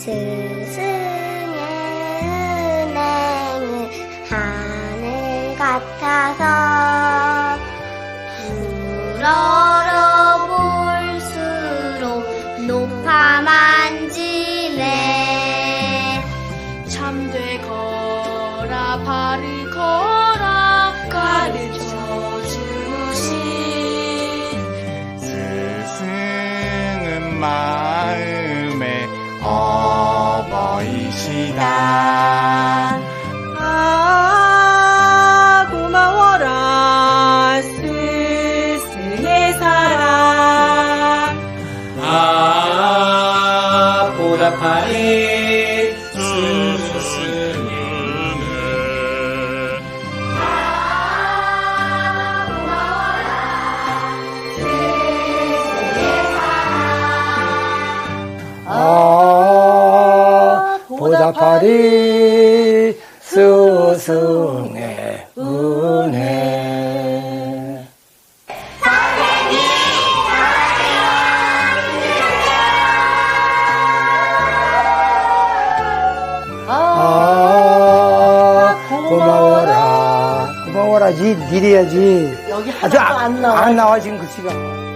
스승의 은행은 하늘 같아서 우러러 볼수록 높아 만지네. 참되거라 바르거라 가르쳐 주신 스승은 마 시다. 아 고마워라. 스승의 사랑 아 보답하리 보답하리 스승의 은혜. 아, 고마워라. 고마워라 지, 니래야지. 여기 아주 하나도 안 나와 안 나와, 지금 글씨가.